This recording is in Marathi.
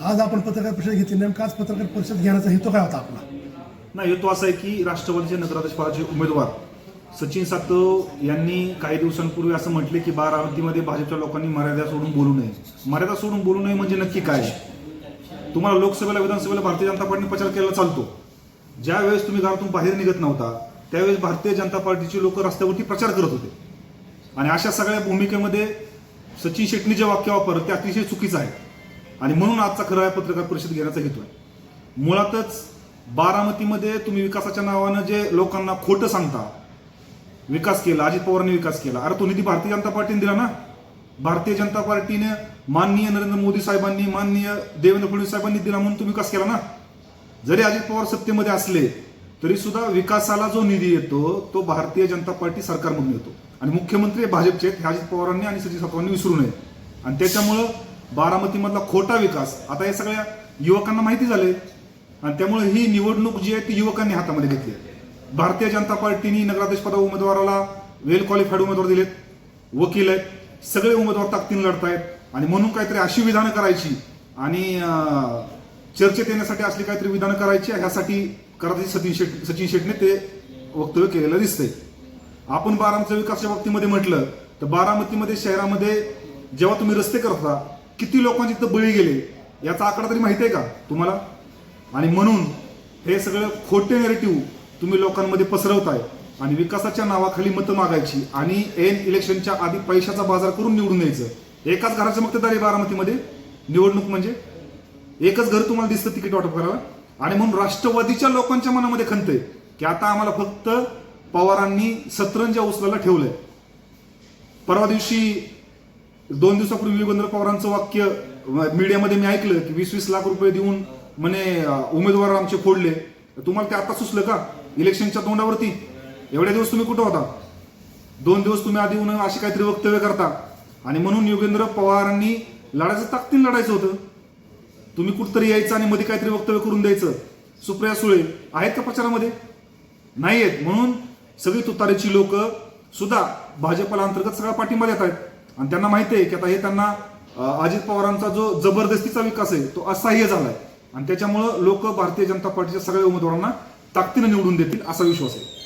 आज आपण पत्रकार परिषद घेतली. नेमका आज पत्रकार परिषद घेण्याचा हेतू काय होता आपला? नाही हेतू असा आहे की राष्ट्रवादीचे नगराध्यक्ष पदाचे उमेदवार सचिन सातव यांनी काही दिवसांपूर्वी असं म्हटले की बारामतीमध्ये भाजपच्या लोकांनी मर्यादा सोडून बोलू नये. मर्यादा सोडून बोलू नये म्हणजे नक्की काय? तुम्हाला लोकसभेला विधानसभेला भारतीय जनता पार्टीने प्रचार केला चालतो. ज्या वेळेस तुम्ही घरातून बाहेर निघत नव्हता त्यावेळेस भारतीय जनता पार्टीचे लोक रस्त्यावरती प्रचार करत होते. आणि अशा सगळ्या भूमिकेमध्ये सचिन शेट्टी जे वाक्य वापरत ते अतिशय चुकीचं आहे. आणि म्हणून आजचा खरं या पत्रकार परिषद घेण्याचा हेतू आहे. मुळातच बारामतीमध्ये तुम्ही विकासाच्या नावानं जे लोकांना खोटं सांगता विकास केला अजित पवारांनी विकास केला अरे तो निधी भारतीय जनता पार्टीने दिला ना? भारतीय जनता पार्टीने माननीय नरेंद्र मोदी साहेबांनी माननीय देवेंद्र फडणवीस साहेबांनी दिला म्हणून तो विकास केला ना? जरी अजित पवार सत्तेमध्ये असले तरी सुद्धा विकासाला जो निधी येतो तो भारतीय जनता पार्टी सरकारमधून येतो. आणि मुख्यमंत्री भाजपचे आहेत हे अजित पवारांनी आणि सचिन सातवांनी विसरू नये. आणि त्याच्यामुळं बारामतीमधला खोटा विकास. आता हे सगळ्या युवकांना माहिती झाले आणि त्यामुळे ही निवडणूक जी आहे ती युवकांनी हातामध्ये घेतली आहे. भारतीय जनता पार्टीने नगराध्यक्ष पदा उमेदवाराला वेल क्वालिफाईड उमेदवार दिलेत. वकील आहेत. सगळे उमेदवार ताकदीने लढतायत. आणि म्हणून काहीतरी अशी विधानं करायची आणि चर्चेत येण्यासाठी असली काहीतरी विधानं करायची ह्यासाठी करायची सचिन शेट सचिन शेटने ते वक्तव्य केलेलं दिसतंय. आपण बारामतीच्या विकासाच्या बाबतीमध्ये म्हटलं तर बारामतीमध्ये शहरामध्ये जेव्हा तुम्ही रस्ते करता किती लोकांचे इथं बळी गेले याचा आकडा तरी माहिती आहे का तुम्हाला? आणि म्हणून हे सगळं खोटे नेरेटिव्ह तुम्ही लोकांमध्ये पसरवताय आणि विकासाच्या नावाखाली मतं मागायची आणि एन इलेक्शनच्या आधी पैशाचा बाजार करून निवडून यायचं एकाच घराचं मक्तेदारी बारामतीमध्ये. निवडणूक म्हणजे? एकच घर तुम्हाला दिसतं तिकीट वाटप करायला. आणि म्हणून राष्ट्रवादीच्या लोकांच्या मनामध्ये खंत आहे की आता आम्हाला फक्त पवारांनी सतरंजा उचलायला ठेवलंय. परवा दिवशी दोन दिवसापूर्वी युगेंद्र पवारांचं वाक्य मीडियामध्ये मी ऐकलं की वीस वीस लाख रुपये देऊन म्हणे उमेदवार आमचे फोडले. तुम्हाला ते आता सुचलं का? इलेक्शनच्या तोंडावरती. एवढ्या दिवस तुम्ही कुठं होता? दोन दिवस तुम्ही आधी येऊन अशी काहीतरी वक्तव्य करता. आणि म्हणून योगेंद्र पवारांनी लढायचं ताकदीन लढायचं होतं. तुम्ही कुठतरी यायचं आणि मध्ये काहीतरी वक्तव्य करून द्यायचं. सुप्रिया सुळे आहेत का प्रचारामध्ये? नाही आहेत म्हणून सगळी तुतारीची लोक सुद्धा भाजपला अंतर्गत सगळा पाठिंबा देत आहेत आणि त्यांना माहिती आहे की आता हे त्यांना अजित पवारांचा जो जबरदस्तीचा विकास आहे तो असह्य झालाय. आणि त्याच्यामुळं लोक भारतीय जनता पार्टीच्या सगळ्या उमेदवारांना ताकदीनं निवडून देतील असा विश्वास आहे.